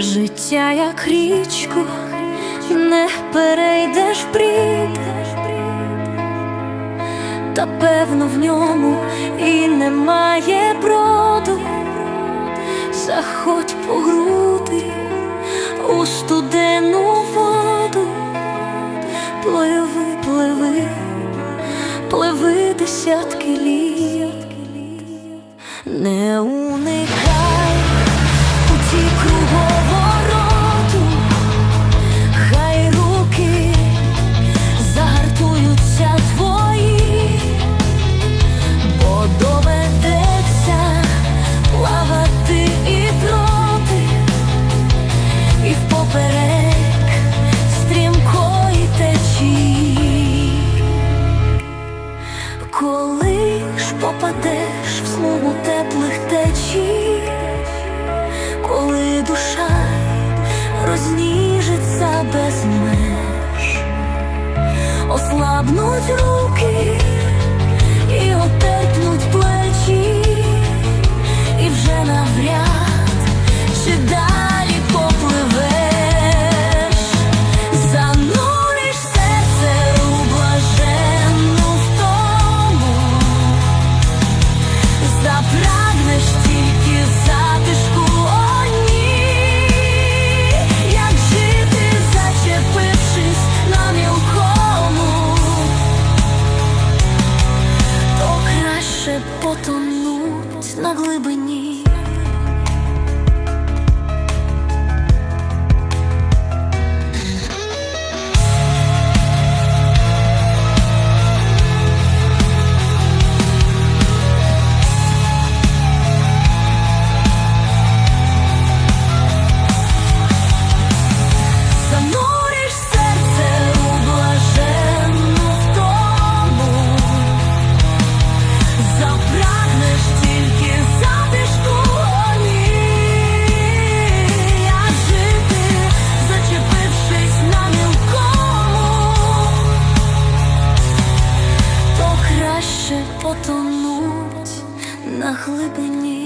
Життя як річку, не перейдеш брід, та певно в ньому і немає броду, заходь по груди у студену воду, пливи, пливи, пливи десятки літ, не уникай Коли ж попадеш в смугу теплих течій, коли душа розніжиться без меж, ослабнуть руки на глибині. потонуть на глибині.